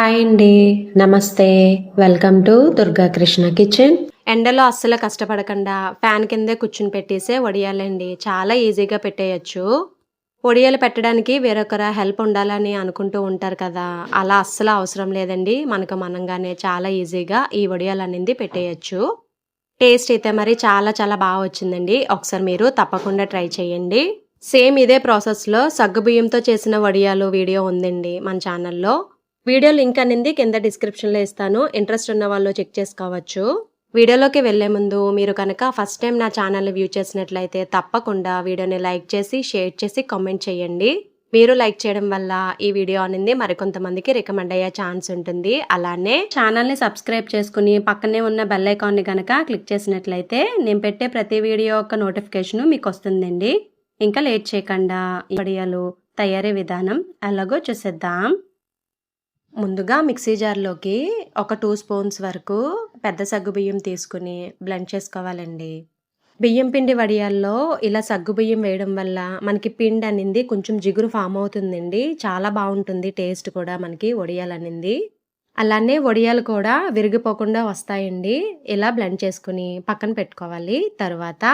Hi అండి నమస్తే. Welcome to Durga Krishna kitchen ఎండలో అస్సలు కష్టపడకుండా ఫ్యాన్ కిందే కూర్చుని పెట్టేసే వడియాలండి. చాలా ఈజీగా పెట్టేయచ్చు. వడియాలు పెట్టడానికి వేరొకర హెల్ప్ ఉండాలని అనుకుంటూ ఉంటారు కదా. అలా అస్సలు అవసరం లేదండి. మనకు మనంగానే చాలా ఈజీగా ఈ వడియాలు అనేది పెట్టేయచ్చు. టేస్ట్ అయితే మరి చాలా చాలా బాగా వచ్చిందండి. ఒకసారి మీరు తప్పకుండా ట్రై చేయండి. సేమ్ ఇదే ప్రాసెస్లో సగ్గుబియ్యంతో చేసిన వడియాలు వీడియో ఉందండి మన ఛానల్లో. వీడియో లింక్ అనేది కింద డిస్క్రిప్షన్లో ఇస్తాను. ఇంట్రెస్ట్ ఉన్న వాళ్ళు చెక్ చేసుకోవచ్చు. వీడియోలోకి వెళ్ళే ముందు మీరు కనుక ఫస్ట్ టైం నా ఛానల్ని వ్యూ చేసినట్లయితే తప్పకుండా వీడియోని లైక్ చేసి షేర్ చేసి కామెంట్ చేయండి. మీరు లైక్ చేయడం వల్ల ఈ వీడియో అనేది మరికొంతమందికి రికమెండ్ అయ్యే ఛాన్స్ ఉంటుంది. అలానే ఛానల్ని సబ్స్క్రైబ్ చేసుకుని పక్కనే ఉన్న బెల్ ఐకాన్ని కనుక క్లిక్ చేసినట్లయితే నేను పెట్టే ప్రతి వీడియో యొక్క నోటిఫికేషన్ మీకు వస్తుందండి. ఇంకా లేట్ చేయకుండా వీడియోలు తయారీ విధానం ఎలాగో చూసేద్దాం. ముందుగా మిక్సీ జార్లోకి ఒక టూ స్పూన్స్ వరకు పెద్ద సగ్గు బియ్యం తీసుకుని బ్లెండ్ చేసుకోవాలండి. బియ్యం పిండి వడియాల్లో ఇలా సగ్గు బియ్యం వేయడం వల్ల మనకి పిండి అనింది కొంచెం జిగురు ఫామ్ అవుతుందండి. చాలా బాగుంటుంది టేస్ట్ కూడా మనకి వడియాలనింది అలానే వడియాలు కూడా విరిగిపోకుండా వస్తాయండి. ఇలా బ్లెండ్ చేసుకుని పక్కన పెట్టుకోవాలి. తర్వాత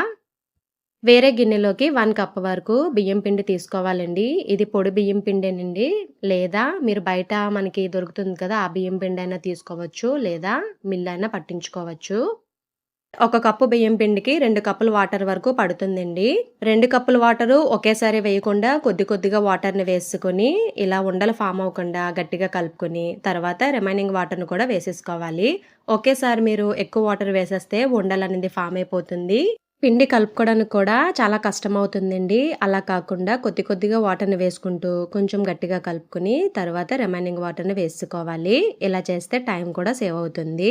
వేరే గిన్నెలోకి వన్ కప్ వరకు బియ్యం పిండి తీసుకోవాలండి. ఇది పొడి బియ్యం పిండేనండి. లేదా మీరు బయట మనకి దొరుకుతుంది కదా ఆ బియ్యం పిండి అయినా తీసుకోవచ్చు. లేదా మిల్ అయినా పట్టించుకోవచ్చు. ఒక కప్పు బియ్యం పిండికి రెండు కప్పులు వాటర్ వరకు పడుతుందండి. రెండు కప్పుల వాటరు ఒకేసారి వేయకుండా కొద్ది కొద్దిగా వాటర్ని వేసుకొని ఇలా ఉండలు ఫామ్ అవ్వకుండా గట్టిగా కలుపుకొని తర్వాత రిమైనింగ్ వాటర్ను కూడా వేసేసుకోవాలి. ఒకేసారి మీరు ఎక్కువ వాటర్ వేసేస్తే ఉండలు అనేది ఫామ్ అయిపోతుంది. పిండి కలుపుకోవడానికి కూడా చాలా కష్టం అవుతుందండి అలా కాకుండా కొద్ది కొద్దిగా వాటర్ని వేసుకుంటూ కొంచెం గట్టిగా కలుపుకుని తర్వాత రిమైనింగ్ వాటర్ని వేసుకోవాలి. ఇలా చేస్తే టైం కూడా సేవ్ అవుతుంది.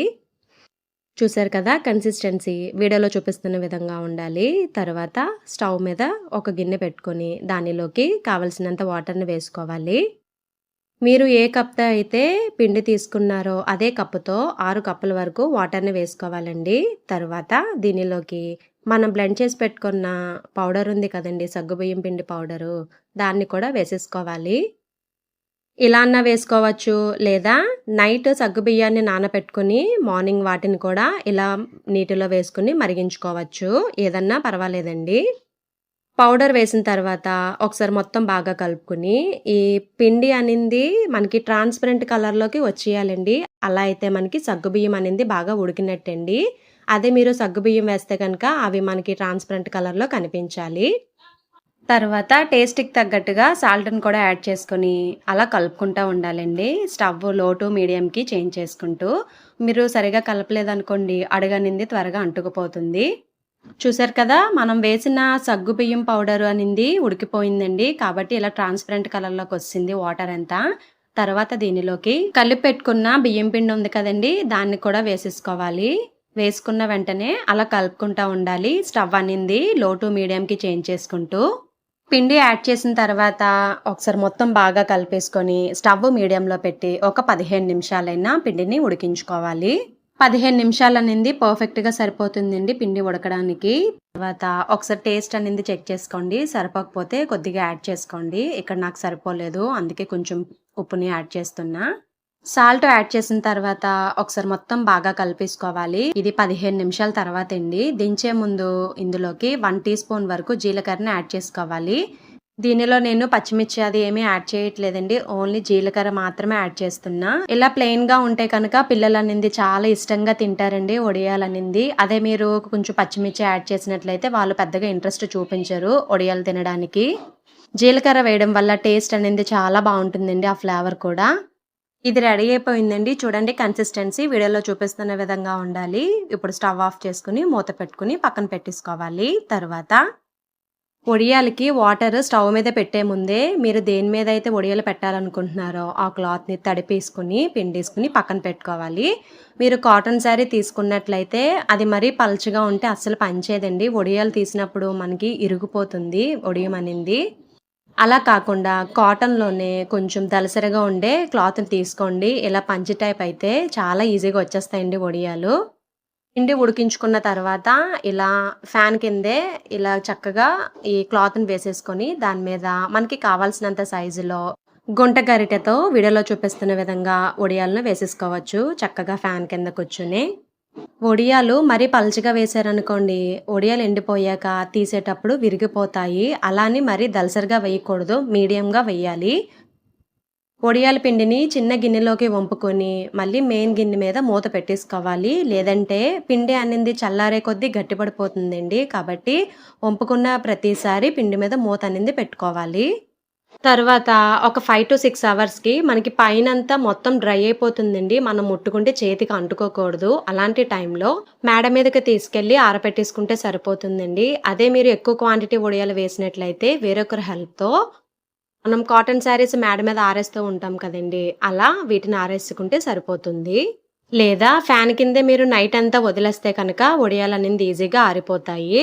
చూసారు కదా కన్సిస్టెన్సీ వీడియోలో చూపిస్తున్న విధంగా ఉండాలి. తర్వాత స్టవ్ మీద ఒక గిన్నె పెట్టుకొని దానిలోకి కావలసినంత వాటర్ని వేసుకోవాలి. మీరు ఏ కప్తో అయితే పిండి తీసుకున్నారో అదే కప్పుతో ఆరు కప్పుల వరకు వాటర్ని వేసుకోవాలండి. తర్వాత దీనిలోకి మనం బ్లెండ్ చేసి పెట్టుకున్న పౌడర్ ఉంది కదండి సగ్గుబియ్యం పిండి పౌడరు దాన్ని కూడా వేసేసుకోవాలి. ఇలా అన్నా వేసుకోవచ్చు లేదా నైట్ సగ్గుబియ్యాన్ని నానబెట్టుకుని మార్నింగ్ వాటిని కూడా ఇలా నీటిలో వేసుకుని మరిగించుకోవచ్చు. ఏదన్నా పర్వాలేదండి. పౌడర్ వేసిన తర్వాత ఒకసారి మొత్తం బాగా కలుపుకుని ఈ పిండి అనేది మనకి ట్రాన్స్పరెంట్ కలర్లోకి వచ్చేయాలండి. అలా అయితే మనకి సగ్గుబియ్యం అనేది బాగా ఉడికినట్టండి. అదే మీరు సగ్గుబియ్యం వేస్తే కనుక అవి మనకి ట్రాన్స్పరెంట్ కలర్లో కనిపించాలి. తర్వాత టేస్ట్కి తగ్గట్టుగా సాల్ట్ని కూడా యాడ్ చేసుకొని అలా కలుపుకుంటూ ఉండాలండి. స్టవ్లో టు మీడియంకి చేంజ్ చేసుకుంటూ. మీరు సరిగా కలపలేదనుకోండి అడగనింది త్వరగా అంటుకుపోతుంది. చూసారు కదా మనం వేసిన సగ్గు బియ్యం పౌడర్ అనింది ఉడికిపోయిందండి. కాబట్టి ఇలా ట్రాన్స్పరెంట్ కలర్లోకి వచ్చింది వాటర్ అంతా. తర్వాత దీనిలోకి కలిపి పెట్టుకున్న బియ్యం పిండి ఉంది కదండి దాన్ని కూడా వేసేసుకోవాలి. వేసుకున్న వెంటనే అలా కలుపుకుంటూ ఉండాలి. స్టవ్ అనింది. లో టు మీడియంకి చేంజ్ చేసుకుంటూ. పిండి యాడ్ చేసిన తర్వాత ఒకసారి మొత్తం బాగా కలిపేసుకొని స్టవ్ మీడియంలో పెట్టి ఒక పదిహేను నిమిషాలైనా పిండిని ఉడికించుకోవాలి. పదిహేను నిమిషాలు అనేది. పర్ఫెక్ట్గా సరిపోతుందండి పిండి ఉడకడానికి. తర్వాత ఒకసారి టేస్ట్ అనేది చెక్ చేసుకోండి. సరిపోకపోతే కొద్దిగా యాడ్ చేసుకోండి. ఇక్కడ నాకు సరిపోలేదు. అందుకే కొంచెం ఉప్పుని యాడ్ చేస్తున్నా. సాల్ట్ యాడ్ చేసిన తర్వాత ఒకసారి మొత్తం బాగా కలిపేసుకోవాలి. ఇది పదిహేను నిమిషాల తర్వాత అండి. దించే ముందు ఇందులోకి వన్ టీ స్పూన్ వరకు జీలకర్రని యాడ్ చేసుకోవాలి. దీనిలో నేను పచ్చిమిర్చి అది ఏమీ యాడ్ చేయట్లేదండి. ఓన్లీ జీలకర్ర మాత్రమే యాడ్ చేస్తున్నా. ఇలా ప్లెయిన్గా ఉంటే కనుక పిల్లలు అనేది చాలా ఇష్టంగా తింటారండి ఒడియాలనింది. అదే మీరు కొంచెం పచ్చిమిర్చి యాడ్ చేసినట్లయితే వాళ్ళు పెద్దగా ఇంట్రెస్ట్ చూపించరు ఒడియాలు తినడానికి. జీలకర్ర వేయడం వల్ల టేస్ట్ అనేది చాలా బాగుంటుందండి ఆ ఫ్లేవర్ కూడా. ఇది రెడీ అయిపోయిందండి. చూడండి కన్సిస్టెన్సీ వీడియోలో చూపిస్తున్న విధంగా ఉండాలి. ఇప్పుడు స్టవ్ ఆఫ్ చేసుకుని మూత పెట్టుకుని పక్కన పెట్టేసుకోవాలి. తర్వాత వడియాలకి వాటర్ స్టవ్ మీద పెట్టే ముందే మీరు దేని మీద అయితే వడియాలు పెట్టాలనుకుంటున్నారో ఆ క్లాత్ని తడిపేసుకుని పిండేసుకుని పక్కన పెట్టుకోవాలి. మీరు కాటన్ శారీ తీసుకున్నట్లయితే అది మరీ పలచగా ఉంటే అస్సలు పనిచేయదండి. వడియాలు తీసినప్పుడు మనకి ఇరిగిపోతుంది ఒడియం అనింది. అలా కాకుండా కాటన్లోనే కొంచెం దలసరిగా ఉండే క్లాత్ని తీసుకోండి. ఇలా పంచి టైప్ అయితే చాలా ఈజీగా వచ్చేస్తాయండి వడియాలు పిండి ఉడికించుకున్న తర్వాత ఇలా ఫ్యాన్ కిందే ఇలా చక్కగా ఈ క్లాత్ని వేసేసుకొని దాని మీద మనకి కావాల్సినంత సైజులో గుంట గరిటెతో వీడియోలో చూపిస్తున్న విధంగా వడియాలను వేసేసుకోవచ్చు. చక్కగా ఫ్యాన్ కింద కూర్చుని. వడియాలు మరీ పల్చగా వేసారనుకోండి వడియాలు ఎండిపోయాక తీసేటప్పుడు విరిగిపోతాయి. అలాని మరీ దలసరిగా వేయకూడదు మీడియంగా వేయాలి. వడియాల పిండిని చిన్న గిన్నెలోకి వంపుకొని మళ్ళీ మెయిన్ గిన్నె మీద మూత పెట్టేసుకోవాలి. లేదంటే పిండి అనేది చల్లారే కొద్దీ గట్టిపడిపోతుందండి. కాబట్టి వంపుకున్న ప్రతిసారి పిండి మీద మూత అనేది పెట్టుకోవాలి. తర్వాత ఒక ఫైవ్ టు సిక్స్ అవర్స్కి మనకి పైన అంతా మొత్తం డ్రై అయిపోతుందండి. మనం ముట్టుకుంటే చేతికి అంటుకోకూడదు. అలాంటి టైంలో మేడ మీదకి తీసుకెళ్ళి ఆరపెట్టేసుకుంటే సరిపోతుందండి. అదే మీరు ఎక్కువ క్వాంటిటీ వడియాలు వేసినట్లయితే వేరొకరి హెల్ప్తో మనం కాటన్ శారీస్ మేడ మీద ఆరేస్తూ ఉంటాం కదండి. అలా వీటిని ఆరేసుకుంటే సరిపోతుంది. లేదా ఫ్యాన్ కిందే మీరు నైట్ అంతా వదిలేస్తే కనుక వడియాలు అనేది ఈజీగా ఆరిపోతాయి.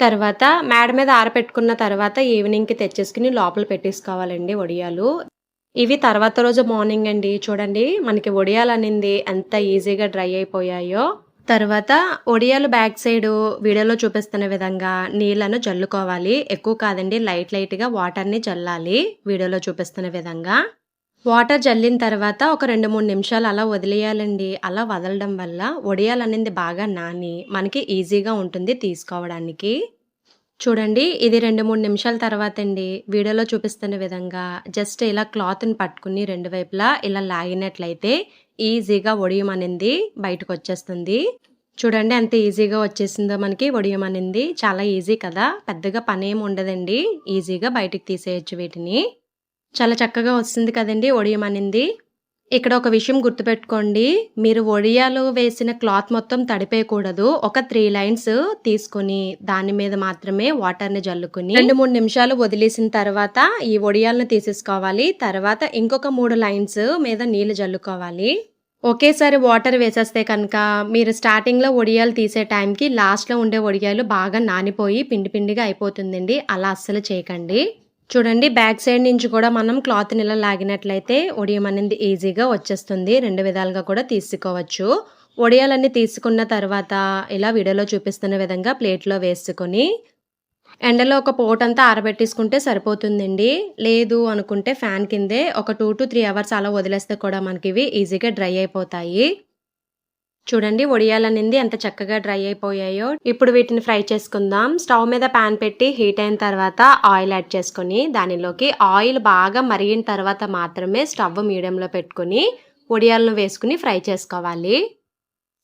తర్వాత మేడ మీద ఆరపెట్టుకున్న తర్వాత ఈవినింగ్కి తెచ్చేసుకుని లోపల పెట్టేసుకోవాలండి వడియాలు ఇవి తర్వాత రోజు మార్నింగ్ అండి. చూడండి మనకి వడియాలు అనింది ఎంత ఈజీగా డ్రై అయిపోయాయో. తర్వాత ఒడియాలు బ్యాక్ సైడ్ వీడియోలో చూపిస్తున్న విధంగా నీళ్ళను జల్లుకోవాలి. ఎక్కువ కాదండి లైట్ లైట్గా వాటర్ని జల్లాలి. వీడియోలో చూపిస్తున్న విధంగా. వాటర్ జల్లిన తర్వాత ఒక రెండు మూడు నిమిషాలు అలా వదిలేయాలండి. అలా వదలడం వల్ల వడియాలనేది బాగా నాని మనకి ఈజీగా ఉంటుంది తీసుకోవడానికి. చూడండి ఇది రెండు మూడు నిమిషాల తర్వాత అండి. వీడియోలో చూపిస్తున్న విధంగా జస్ట్ ఇలా క్లాత్ని పట్టుకుని రెండు వైపులా ఇలా లాగినట్లయితే ఈజీగా వడియం అనేది బయటకు వచ్చేస్తుంది. చూడండి ఎంత ఈజీగా వచ్చేసిందో మనకి వడియం అనేది. చాలా ఈజీ కదా. పెద్దగా పని ఏమి ఉండదండి. ఈజీగా బయటకు తీసేయచ్చు వీటిని. చాలా చక్కగా వస్తుంది కదండి వడియం అనేది. ఇక్కడ ఒక విషయం గుర్తుపెట్టుకోండి. మీరు వడియాలు వేసిన క్లాత్ మొత్తం తడిపేయకూడదు. ఒక త్రీ లైన్స్ తీసుకొని దాని మీద మాత్రమే వాటర్ని జల్లుకుని రెండు మూడు నిమిషాలు వదిలేసిన తర్వాత ఈ ఒడియాలను తీసేసుకోవాలి. తర్వాత ఇంకొక మూడు లైన్స్ మీద నీళ్ళు జల్లుకోవాలి. ఒకేసారి వాటర్ వేసేస్తే కనుక మీరు స్టార్టింగ్లో వడియాలు తీసే టైంకి లాస్ట్లో ఉండే వడియాలు బాగా నానిపోయి పిండి పిండిగా అయిపోతుందండి. అలా అస్సలు చేయకండి. చూడండి బ్యాక్ సైడ్ నుంచి కూడా మనం క్లాత్ని ఇలా లాగినట్లయితే ఒడియం అనేది ఈజీగా వచ్చేస్తుంది. రెండు విధాలుగా కూడా తీసుకోవచ్చు. ఒడియాలన్నీ తీసుకున్న తర్వాత ఇలా వీడియోలో చూపిస్తున్న విధంగా ప్లేట్లో వేసుకొని ఎండలో ఒక పోటంతా ఆరబెట్టేసుకుంటే సరిపోతుందండి. లేదు అనుకుంటే ఫ్యాన్ కిందే ఒక టూ టు త్రీ అవర్స్ అలా వదిలేస్తే కూడా మనకి ఇవి ఈజీగా డ్రై అయిపోతాయి. చూడండి వడియాలనింది ఎంత చక్కగా డ్రై అయిపోయాయో. ఇప్పుడు వీటిని ఫ్రై చేసుకుందాం. స్టవ్ మీద పాన్ పెట్టి హీట్ అయిన తర్వాత ఆయిల్ యాడ్ చేసుకొని దానిలోకి ఆయిల్ బాగా మరిగిన తర్వాత మాత్రమే స్టవ్ మీడియంలో పెట్టుకుని వడియాలను వేసుకుని ఫ్రై చేసుకోవాలి.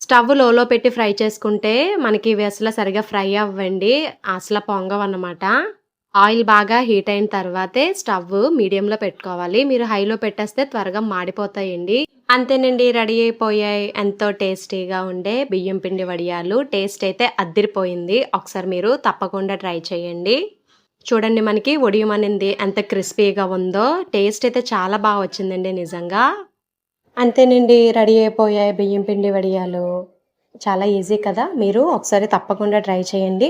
స్టవ్ లోలో పెట్టి ఫ్రై చేసుకుంటే మనకి ఇవి అసలు సరిగా ఫ్రై అవ్వండి. అసలు పొంగవన్నమాట. ఆయిల్ బాగా హీట్ అయిన తర్వాతే స్టవ్ మీడియంలో పెట్టుకోవాలి. మీరు హైలో పెట్టేస్తే త్వరగా మాడిపోతాయండి. అంతేనండి రెడీ అయిపోయాయి. ఎంతో టేస్టీగా ఉండే బియ్యం పిండి వడియాలు. టేస్ట్ అయితే అద్దిరిపోయింది. ఒకసారి మీరు తప్పకుండా ట్రై చేయండి. చూడండి మనకి ఒడియం అనేది ఎంత క్రిస్పీగా ఉందో. టేస్ట్ అయితే చాలా బాగా వచ్చిందండి నిజంగా. అంతేనండి రెడీ అయిపోయాయి బియ్యం పిండి వడియాలు. చాలా ఈజీ కదా. మీరు ఒకసారి తప్పకుండా ట్రై చేయండి.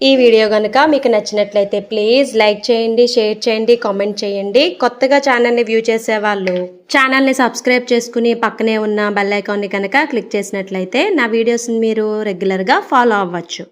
ఈ వీడియో కనుక మీకు నచ్చినట్లయితే ప్లీజ్ లైక్ చేయండి షేర్ చేయండి కామెంట్ చేయండి. కొత్తగా ఛానల్ని వ్యూ చేసే వాళ్ళు ఛానల్ని సబ్స్క్రైబ్ చేసుకుని పక్కనే ఉన్న బెల్ ఐకాన్ని కనుక క్లిక్ చేసినట్లయితే నా వీడియోస్ని మీరు రెగ్యులర్గా ఫాలో అవ్వచ్చు.